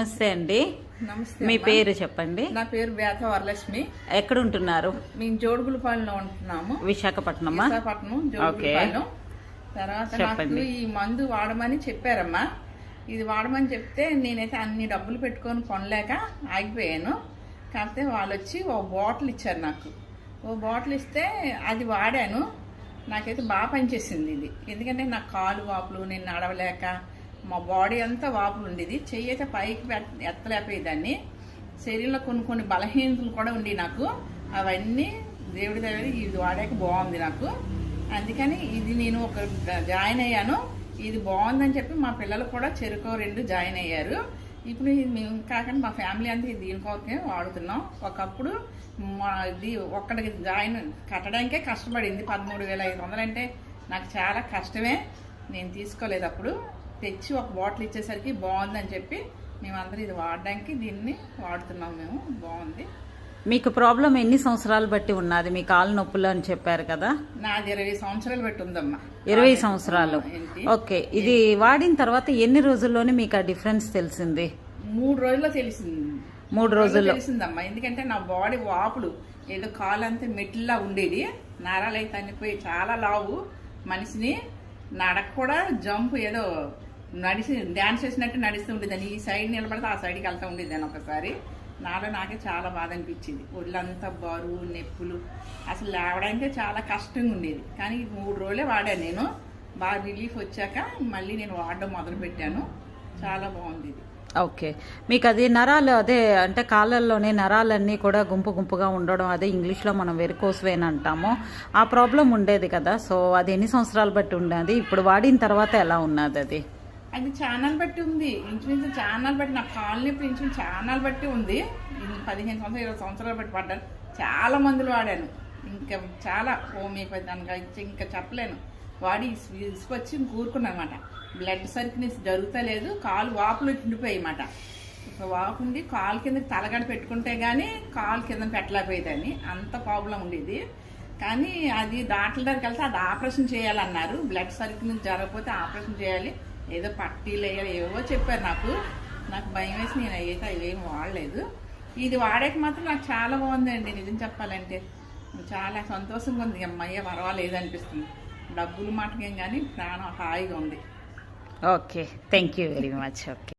నమస్తే అండి. నమస్తే మీ. పేరు చెప్పండి. నా పేరు బేత వరలక్ష్మి. ఎక్కడ ఉంటున్నారు మేము జోడుగులపాలెంలో ఉంటున్నాము. విశాఖపట్నమా? విశాఖపట్నం జోడుగులపాలెం. తర్వాత నాకు. ఈ మందు వాడమని చెప్పారమ్మా. ఇది వాడమని చెప్తే నేనైతే అన్ని డబ్బులు పెట్టుకొని కొనలేక ఆగిపోయాను. కాకపోతే వాళ్ళు వచ్చి ఓ బాటిల్ ఇచ్చారు నాకు. ఓ బాటిల్ ఇస్తే అది వాడాను. నాకైతే బాగా పనిచేసింది ఇది. ఎందుకంటే నాకు కాలు వాపులు నేను నడవలేక మా బాడీ అంతా వాపులు ఉండేది. చెయ్యి అయితే పైకి ఎత్తలేకపోయేదాన్ని శరీరంలో కొన్ని కొన్ని బలహీనతలు కూడా ఉండి నాకు. అవన్నీ దేవుడి దగ్గర ఇది వాడాక బాగుంది నాకు. అందుకని ఇది నేను ఒక జాయిన్ అయ్యాను. ఇది బాగుందని చెప్పి మా పిల్లలు కూడా చెరుకు రెండు జాయిన్ అయ్యారు. ఇప్పుడు మేము కాకుండా మా ఫ్యామిలీ అంతా దీనికోసమే వాడుతున్నాం. ఒకప్పుడు మా ఇది ఒక్కడికి జాయిన్ కట్టడానికే కష్టపడింది. పదమూడు వేల ఐదు వందలు అంటే నాకు చాలా కష్టమే. నేను తీసుకోలేదు అప్పుడు. తెచ్చి ఒక బాటిల్ ఇచ్చేసరికి బాగుందని చెప్పి మేమందరం ఇది వాడడానికి దీన్ని వాడుతున్నాం మేము. బాగుంది. మీకు ప్రాబ్లం ఎన్ని సంవత్సరాలు బట్టి ఉన్నది? మీ కాలు నొప్పులు అని చెప్పారు కదా? నాది ఇరవై సంవత్సరాలు పెట్టి ఉందమ్మా. ఇరవై సంవత్సరాలు? ఓకే ఇది వాడిన తర్వాత ఎన్ని రోజుల్లోనే మీకు ఆ డిఫరెన్స్ తెలిసింది? మూడు రోజుల్లో తెలిసింది. మూడు రోజుల్లో. తెలిసిందమ్మా. ఎందుకంటే నా బాడీ వాపులు ఏదో కాలు అంతా మెట్లా ఉండేది. నరాలు అయితే అనిపోయి చాలా లావు. మనిషిని నడక కూడా జంప్ ఏదో నడిచి డ్యాన్స్ చేసినట్టు నడుస్తూ ఉండేదాన్ని. ఈ సైడ్ నిలబడితే ఆ సైడ్కి వెళ్తూ ఉండేదాన్ని ఒకసారి. నాలో నాకే చాలా బాధ అనిపించింది. ఒళ్ళంతా బరువు నొప్పులు. అసలు లేవడానికే చాలా కష్టంగా ఉండేది. కానీ మూడు రోజులే వాడాను నేను. బాగా రిలీఫ్ వచ్చాక మళ్ళీ నేను వాడడం మొదలుపెట్టాను చాలా బాగుంది ఇది. ఓకే. మీకు అది నరాలు అదే అంటే కాళ్ళల్లోనే నరాలన్నీ కూడా గుంపు గుంపుగా ఉండడం అదే ఇంగ్లీష్లో మనం వెరికోస్ వేన్ అంటాము. ఆ ప్రాబ్లం ఉండేది కదా. సో అది ఎన్ని సంవత్సరాలు బట్టి ఉండేది? ఇప్పుడు వాడిన తర్వాత ఎలా ఉన్నది అది? అది ఛానల్ బట్టి ఉంది. ఇంచుమించు ఛానల్ బట్టి నా కాలనీ నొప్పి ఇంచుమించు ఛానల్ బట్టి ఉంది. ఇది పదిహేను సంవత్సరాలు ఇరవై సంవత్సరాలు బట్టి పడ్డాను చాలా మందులు వాడాను. ఇంకా చాలా హోమియోపతి అనగా ఇంకా చెప్పలేను. వాడి ఇసుకొచ్చి కూరుకున్నాను అనమాట బ్లడ్ సర్కిల్స్ జరుగుతలేదు. కాలు వాపులు ఉండిపోయాయి అన్నమాట ఒక వాపు ఉండి కాలు కింద తలగడ పెట్టుకుంటే కానీ కాలు కింద పెట్టలేకపోయేదాన్ని. అంత ప్రాబ్లం ఉండేది. కానీ అది డాక్టర్ దగ్గరికి వెళ్తే అది ఆపరేషన్ చేయాలన్నారు. బ్లడ్ సర్కిల్ జరగకపోతే ఆపరేషన్ చేయాలి. ఏదో పట్టీలు వేయాలి ఏవో చెప్పారు నాకు. నాకు భయం వేసి నేను అయితే అవేం వాడలేదు. ఇది వాడాక మాత్రం నాకు చాలా బాగుందండి నిజం చెప్పాలంటే. చాలా సంతోషంగా ఉంది. అమ్మయ్య పర్వాలేదు అనిపిస్తుంది డబ్బులు మాటకేం కానీ ప్రాణం హాయిగా ఉంది. Okay. Thank you very much. Okay.